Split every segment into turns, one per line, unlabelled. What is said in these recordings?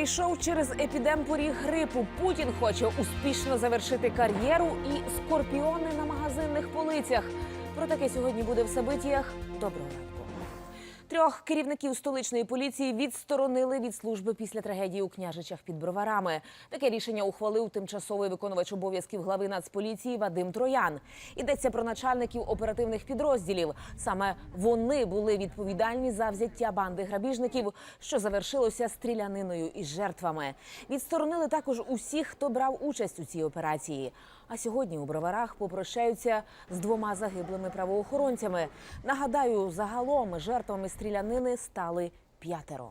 перейшов через епідемпоріг грипу. Путін хоче успішно завершити кар'єру і скорпіони на магазинних полицях. Про таке сьогодні буде в Сабитіях. Доброго ранку. Трьох керівників столичної поліції відсторонили від служби після трагедії у княжичах під броварами. Таке рішення ухвалив тимчасовий виконувач обов'язків глави Нацполіції Вадим Троян. Йдеться про начальників оперативних підрозділів. Саме вони були відповідальні за взяття банди грабіжників, що завершилося стріляниною із жертвами. Відсторонили також усіх, хто брав участь у цій операції. А сьогодні у броварах попрощаються з двома загиблими правоохоронцями. Нагадаю, загалом жертвами стрілянини стали п'ятеро.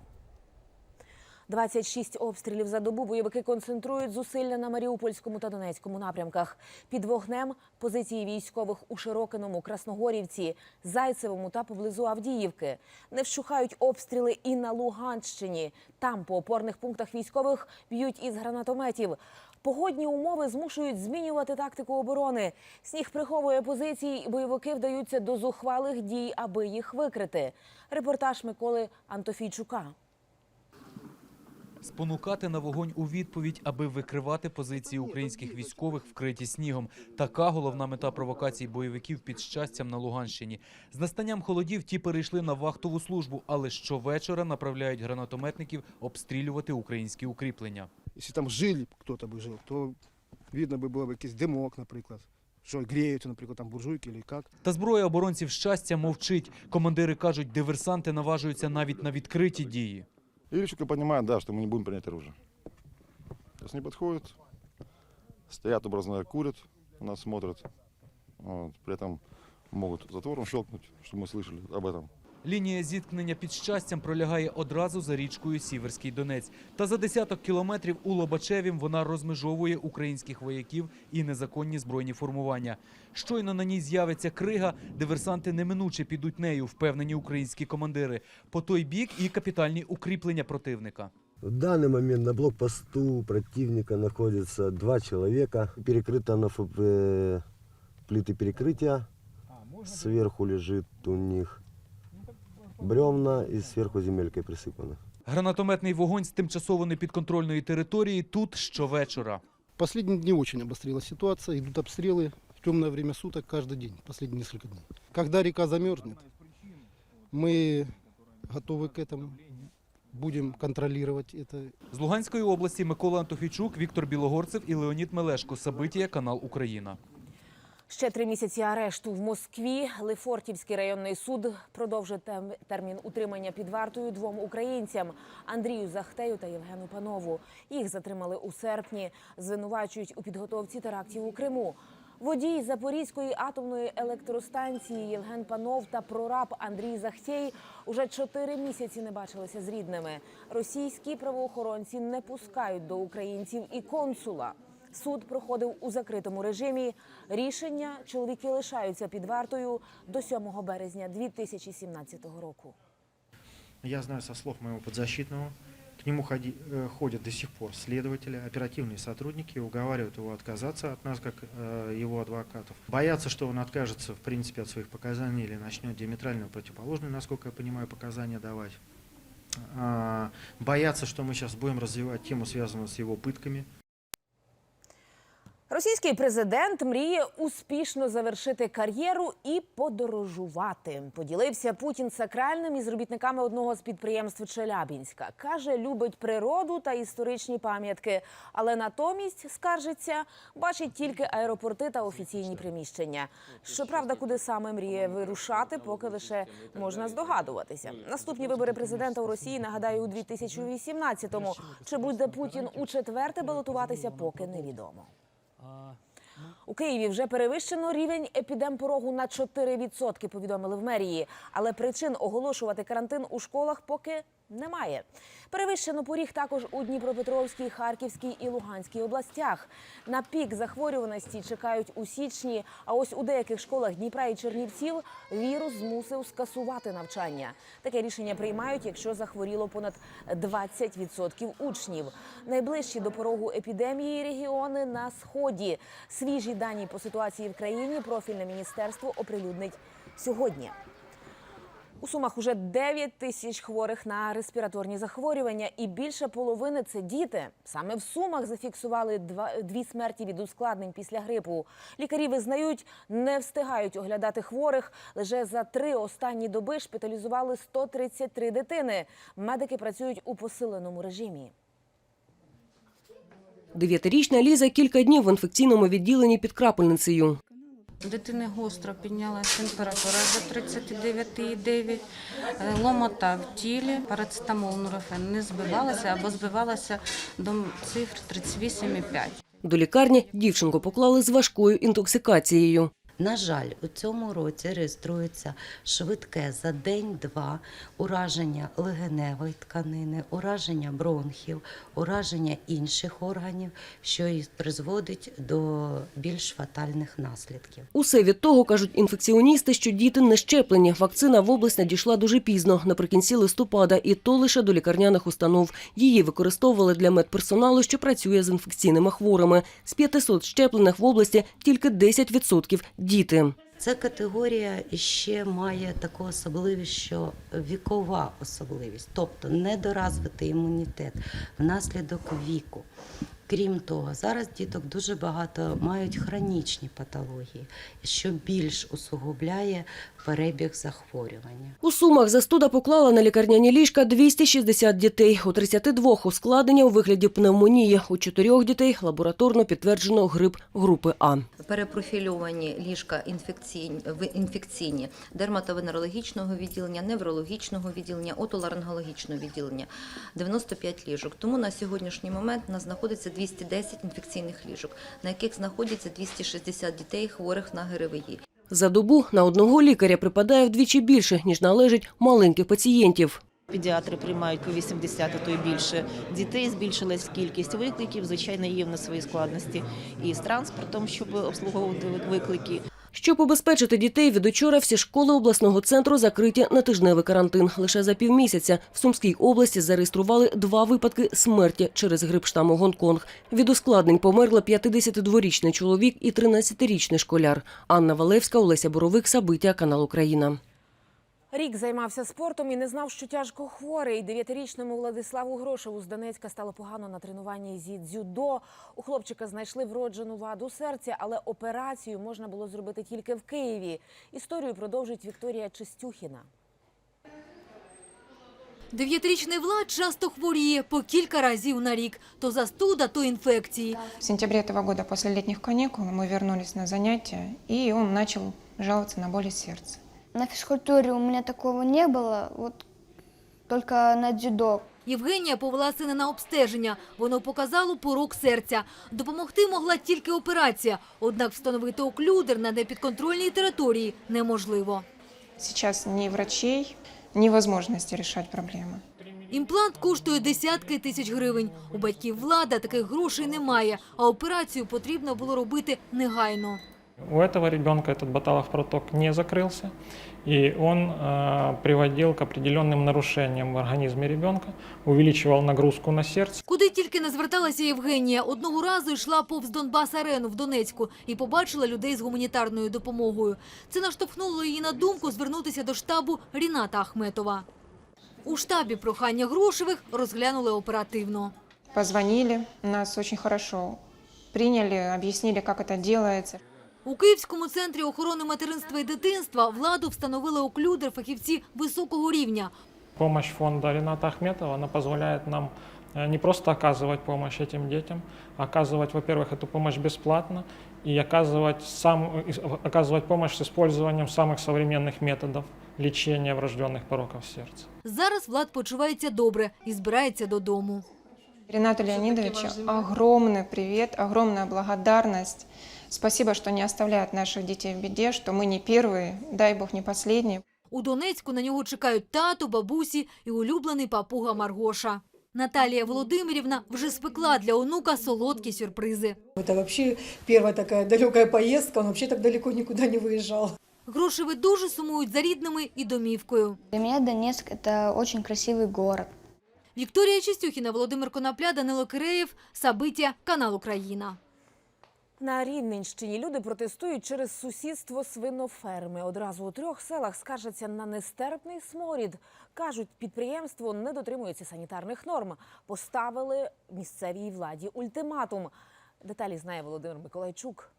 26 обстрілів за добу бойовики концентрують зусилля на Маріупольському та Донецькому напрямках. Під вогнем позиції військових у Широкиному, Красногорівці, Зайцевому та поблизу Авдіївки. Не вщухають обстріли і на Луганщині. Там по опорних пунктах військових б'ють із гранатометів. Погодні умови змушують змінювати тактику оборони. Сніг приховує позиції, і бойовики вдаються до зухвалих дій, аби їх викрити. Репортаж Миколи Антофійчука.
Спонукати на вогонь у відповідь, аби викривати позиції українських військових, вкриті снігом. Така головна мета провокацій бойовиків під щастям на Луганщині. З настанням холодів ті перейшли на вахтову службу, але щовечора направляють гранатометників обстрілювати українські укріплення.
Якщо там жили, хто-то би жив, то видно би було б якийсь димок, наприклад. Що гріються, наприклад, там буржуйки чи як.
Та зброя оборонців щастя мовчить. Командири кажуть, диверсанти наважуються навіть на відкриті дії.
Или четко понимают, да, что мы не будем принять оружие. То есть они подходят, стоят образно, курят, нас смотрят. Вот, при этом могут затвором щелкнуть, чтобы мы слышали об этом.
Лінія зіткнення під щастям пролягає одразу за річкою Сіверський Донець. Та за десяток кілометрів у Лобачевім вона розмежовує українських вояків і незаконні збройні формування. Щойно на ній з'явиться крига, диверсанти неминуче підуть нею, впевнені українські командири. По той бік і капітальні укріплення противника.
В данный момент на блокпосту противника находится два человека. Перекрыто на ФП плиты перекрытия. Сверху лежит у них бревна и сверху земелькой присыпано.
Гранатометний вогонь з тимчасово непідконтрольної території тут щовечора.
Последние дни очень обострилась ситуация, идут обстрелы в темное время суток каждый день, последние несколько дней. Когда река замерзнет, мы готовы к этому, будем контролировать это.
З Луганської області Микола Антофійчук, Віктор Білогорцев і Леонід Мелешко. Сабитія, канал Україна.
Ще три місяці арешту в Москві. Лефортівський районний суд продовжить термін утримання під вартою двом українцям Андрію Захтею та Євгену Панову. Їх затримали у серпні, звинувачують у підготовці терактів у Криму. Водій Запорізької атомної електростанції Євген Панов та прораб Андрій Захтєй уже чотири місяці не бачилися з рідними. Російські правоохоронці не пускають до українців і консула. Суд проходив у закритому режимі. Рішення чоловіки лишаються під вартою до 7 березня 2017 року.
Я знаю со слов моего подзащитного, к нему ходи- э, ходят до сих пор следователи, оперативные сотрудники, уговаривают его отказаться от нас, как э, его адвокатов. Боятся, что он откажется, в принципе, от своих показаний или начнет диаметрально противоположные, насколько я понимаю, показания давать. А, Боятся, что мы сейчас будем развивать тему, связанную с его пытками.
Російський президент мріє успішно завершити кар'єру і подорожувати. Поділився Путін сакральним із робітниками одного з підприємств Челябінська. Каже, любить природу та історичні пам'ятки, але натомість скаржиться, бачить тільки аеропорти та офіційні приміщення. Щоправда, куди саме мріє вирушати, поки лише можна здогадуватися. Наступні вибори президента у Росії нагадаю у 2018-му. Чи буде Путін у четверте балотуватися, поки невідомо. У Києві вже перевищено рівень епідемпорогу на 4%, повідомили в мерії. Але причин оголошувати карантин у школах поки немає. Перевищено поріг також у Дніпропетровській, Харківській і Луганській областях. На пік захворюваності чекають у січні. А ось у деяких школах Дніпра і Чернівців вірус змусив скасувати навчання. Таке рішення приймають, якщо захворіло понад 20% учнів. Найближчі до порогу епідемії регіони на сході. Свіжі дані по ситуації в країні профільне міністерство оприлюднить сьогодні. У Сумах уже 9 тисяч хворих на респіраторні захворювання, і більше половини це діти. Саме в Сумах зафіксували дві смерті від ускладнень після грипу. Лікарі визнають, не встигають оглядати хворих. Лише за три останні доби шпиталізували 133 дитини. Медики працюють у посиленому режимі.
Дев'ятирічна Ліза кілька днів в інфекційному відділенні під крапельницею.
Дитини гостро піднялася температура до 39,9, е, ломота в тілі, парацетамол, нурофен не збивалася або збивалася до цифр 38,5.
До лікарні дівчинку поклали з важкою інтоксикацією.
На жаль, у цьому році реєструється швидке за день-два ураження легеневої тканини, ураження бронхів, ураження інших органів, що і призводить до більш фатальних наслідків.
Усе від того, кажуть інфекціоністи, що діти не щеплені. Вакцина в область надійшла дуже пізно, наприкінці листопада, і то лише до лікарняних установ. Її використовували для медперсоналу, що працює з інфекційними хворими. З 500 щеплених в області тільки 10% – діти.
Ця категорія ще має таку особливість, що вікова особливість, тобто недоразвитий імунітет внаслідок віку. Крім того, зараз діток дуже багато мають хронічні патології, що більш усугубляє перебіг захворювання.
У Сумах застуда поклала на лікарняні ліжка 260 дітей. У 32 ускладнення у вигляді пневмонії. У чотирьох дітей лабораторно підтверджено грип групи А.
перепрофільовані ліжка інфекційні, інфекційні дерматовенерологічного відділення, неврологічного відділення, отоларингологічного відділення 95 ліжок. Тому на сьогоднішній момент у нас знаходиться 210 інфекційних ліжок, на яких знаходяться 260 дітей хворих на ГРВІ.
За добу на одного лікаря припадає вдвічі більше, ніж належить маленьких пацієнтів.
Педіатри приймають по 80, а то й більше дітей. Збільшилась кількість викликів. Звичайно, є в нас свої складності і з транспортом, щоб обслуговувати виклики.
Щоб убезпечити дітей, від учора всі школи обласного центру закриті на тижневий карантин. Лише за півмісяця в Сумській області зареєстрували два випадки смерті через грип штаму Гонконг. Від ускладнень померли 52-річний чоловік і 13-річний школяр. Анна Валевська, Олеся Боровик, Сабиття, канал Україна.
Рік займався спортом і не знав, що тяжко хворий. Дев'ятирічному Владиславу Грошеву з Донецька стало погано на тренуванні зі дзюдо. У хлопчика знайшли вроджену ваду серця, але операцію можна було зробити тільки в Києві. Історію продовжить Вікторія Чистюхіна.
Дев'ятирічний Влад часто хворіє по кілька разів на рік. То застуда, то інфекції.
В сентябре этого года после летних каникул мы вернулись на занятия, и он начал жаловаться на боли сердца.
На физкультуре у меня такого не было, вот только на дзюдо.
Євгенія повела сина на обстеження. Воно показало порок серця. Допомогти могла тільки операція. Однак встановити оклюдер на непідконтрольній території неможливо.
Сейчас ни врачей, ни возможности решать проблемы.
Імплант коштує десятки тисяч гривень. У батьків влада таких грошей немає, а операцію потрібно було робити негайно.
У этого ребенка этот баталов проток не закрылся, и он э, приводил к определенным нарушениям в организме ребенка, увеличивал нагрузку на сердце.
Куди тільки не зверталася Євгенія, одного разу йшла повз Донбас-арену в Донецьку і побачила людей з гуманітарною допомогою. Це наштовхнуло її на думку звернутися до штабу Ріната Ахметова. У штабі прохання Грошевих розглянули оперативно.
Позвонили, нас очень хорошо приняли, объяснили, как это делается.
У Київському центрі охорони материнства і дитинства владу встановили оклюдер фахівці високого рівня.
Помощь фонда Рената Ахметова, она позволяет нам э, не просто оказывать помощь этим детям, а оказывать, во-первых, эту помощь бесплатно и оказывать, сам, и оказывать помощь с использованием самых современных методов лечения врожденных пороков сердца.
Зараз Влад почувається добре і збирається додому.
Ренату Леонидовичу огромный привет, огромная благодарность. Спасибо, что не оставляют наших детей в беде, что мы не первые, дай бог не последние.
У Донецьку на нього чекають тато, бабусі і улюблений папуга Маргоша. Наталія Володимирівна вже спекла для онука солодкі сюрпризи.
Это вообще первая такая далекая поездка, он вообще так далеко никуда не выезжал.
Грошеви дуже сумують за рідними і домівкою.
Для меня Донецк – это очень красивый город.
Вікторія Чистюхіна, Володимир Конопля, Данило Киреєв, Сабиття, канал Україна.
На Рівненщині люди протестують через сусідство свиноферми. Одразу у трьох селах скаржаться на нестерпний сморід. Кажуть, підприємство не дотримується санітарних норм. Поставили місцевій владі ультиматум. Деталі знає Володимир Миколайчук.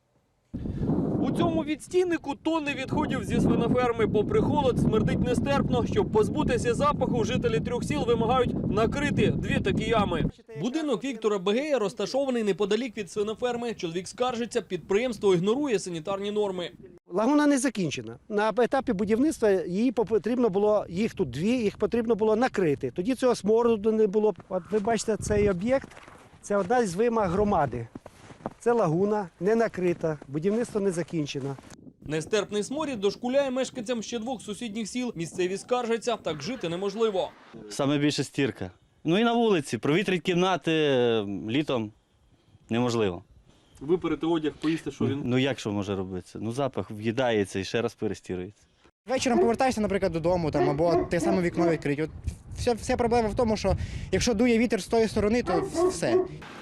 У цьому відстійнику тонни відходів зі свиноферми. Попри холод, смердить нестерпно. Щоб позбутися запаху, жителі трьох сіл вимагають накрити дві такі ями. Будинок Віктора Бегея розташований неподалік від свиноферми. Чоловік скаржиться, підприємство ігнорує санітарні норми.
Лагуна не закінчена. На етапі будівництва її потрібно було, їх тут дві, їх потрібно було накрити. Тоді цього смороду не було. От ви бачите, цей об'єкт це одна із вимог громади. Це лагуна не накрита, будівництво не закінчено.
Нестерпний сморід дошкуляє мешканцям ще двох сусідніх сіл. Місцеві скаржаться, так жити неможливо.
Саме більше стірка. Ну і на вулиці. Провітрить кімнати літом неможливо.
Виперете одяг, поїсти, що він
Ну як що може робитися? Ну запах в'їдається і ще раз перестірується.
Вечором повертаєшся, наприклад, додому там, або те саме вікно відкрить. От вся, вся проблема в тому, що якщо дує вітер з тої сторони, то все.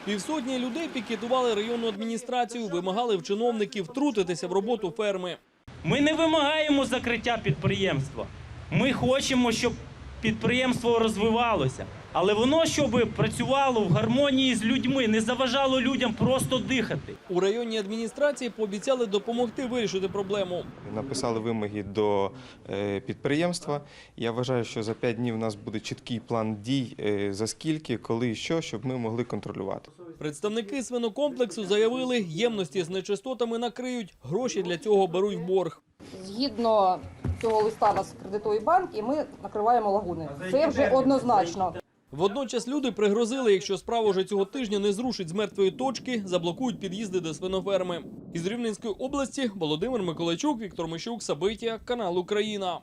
Півсотні людей пікетували районну адміністрацію, вимагали в чиновників втрутитися в роботу ферми.
Ми не вимагаємо закриття підприємства. Ми хочемо, щоб підприємство розвивалося. Але воно, щоб працювало в гармонії з людьми, не заважало людям просто дихати.
У районній адміністрації пообіцяли допомогти вирішити проблему.
Написали вимоги до е, підприємства. Я вважаю, що за 5 днів у нас буде чіткий план дій, е, за скільки, коли і що, щоб ми могли контролювати.
Представники свинокомплексу заявили, ємності з нечистотами накриють, гроші для цього беруть в борг.
Згідно цього листа нас кредитує банк, і ми накриваємо лагуни. Це вже однозначно.
Водночас люди пригрозили, якщо справа вже цього тижня не зрушить з мертвої точки, заблокують під'їзди до свиноферми. Із Рівненської області Володимир Миколайчук, Віктор Мищук, Сабитія, канал Україна.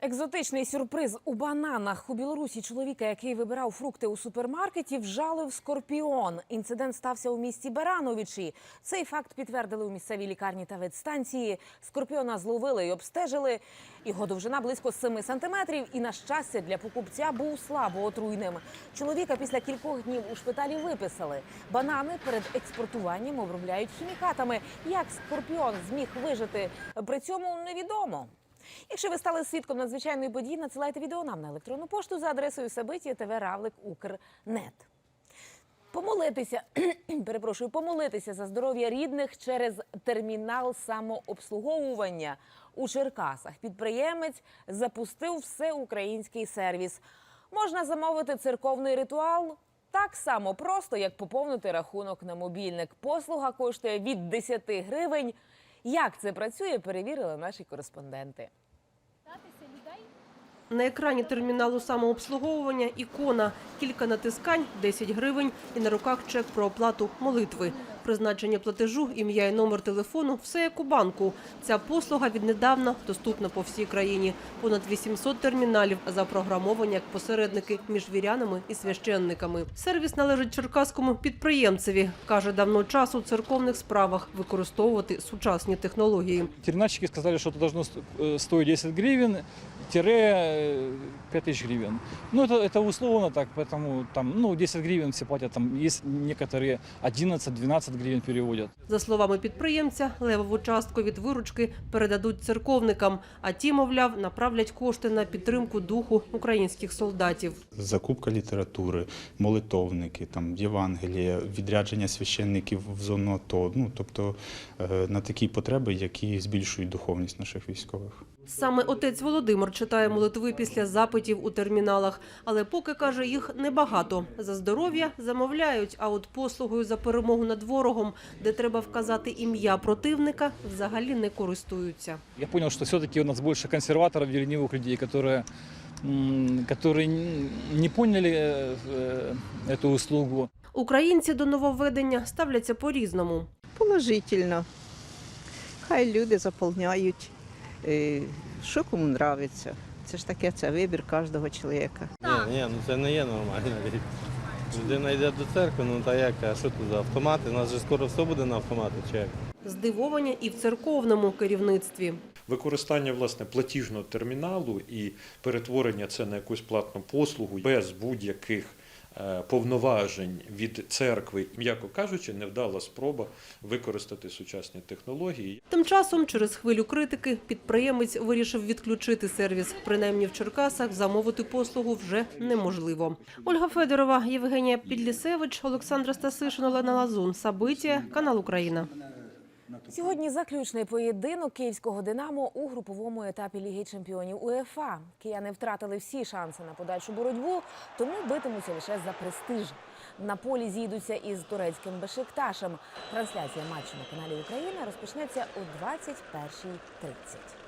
Екзотичний сюрприз у бананах у Білорусі чоловіка, який вибирав фрукти у супермаркеті, вжалив скорпіон. Інцидент стався у місті Барановичі. Цей факт підтвердили у місцевій лікарні та ветстанції. Скорпіона зловили і обстежили. Його довжина близько 7 сантиметрів. І на щастя для покупця був слабо отруйним. Чоловіка після кількох днів у шпиталі виписали. Банани перед експортуванням обробляють хімікатами. Як скорпіон зміг вижити при цьому невідомо. Якщо ви стали свідком надзвичайної події, надсилайте відео нам на електронну пошту за адресою Сабиті ТВ Равлик Укрнет. Помолитися, перепрошую, помолитися за здоров'я рідних через термінал самообслуговування у Черкасах. Підприємець запустив всеукраїнський сервіс. Можна замовити церковний ритуал так само просто, як поповнити рахунок на мобільник. Послуга коштує від 10 гривень. Як це працює, перевірили наші кореспонденти.
На екрані терміналу самообслуговування ікона, кілька натискань, 10 гривень, і на руках чек про оплату молитви, призначення платежу, ім'я і номер телефону все як у банку. Ця послуга віднедавна доступна по всій країні. Понад 800 терміналів запрограмовані як посередники між вірянами і священниками. Сервіс належить черкаському підприємцеві. каже давно часу у церковних справах використовувати сучасні технології.
Термінальщики сказали, що це має стоїти 10 гривень. 5 э, тысяч гривен. Ну, это, это условно так, поэтому там, ну, 10 гривен все платят, там есть некоторые 11-12 гривен переводят.
За словами підприємця, левову частку від виручки передадуть церковникам, а ті, мовляв, направлять кошти на підтримку духу українських солдатів.
Закупка літератури, молитовники, там Євангелія, відрядження священників в зону АТО, ну, тобто е, на такі потреби, які збільшують духовність наших військових.
Саме отець Володимир читає молитви після запитів у терміналах, але поки каже, їх небагато. За здоров'я замовляють, а от послугою за перемогу над ворогом, де треба вказати ім'я противника, взагалі не користуються.
Я понял, что все-таки у нас больше консерваторов, ленивых людей, которые, м, которые н- не поняли э, э, эту услугу.
Українці до нововведення ставляться по-різному.
Положительно. Хай люди заповняють, е, що кому нравиться. Це ж таке, це вибір кожного чоловіка.
Ні, ні, ну це не є нормальна річ. Людина йде до церкви, ну та як, а що тут за автомати? У нас же скоро все буде на автомати, чи як?
Здивовані і в церковному керівництві.
Використання власне платіжного терміналу і перетворення це на якусь платну послугу без будь-яких повноважень від церкви, м'яко кажучи, невдала спроба використати сучасні технології.
Тим часом, через хвилю критики, підприємець вирішив відключити сервіс. Принаймні в Черкасах замовити послугу вже неможливо. Ольга Федорова, Євгенія Підлісевич, Олександра Стасишин, Олена Лазун. Сабиття, канал Україна.
Сьогодні заключний поєдинок київського Динамо у груповому етапі Ліги чемпіонів УЄФА. Кияни втратили всі шанси на подальшу боротьбу, тому битимуться лише за престиж. На полі зійдуться із турецьким Бешикташем. Трансляція матчу на каналі Україна розпочнеться о 21.30.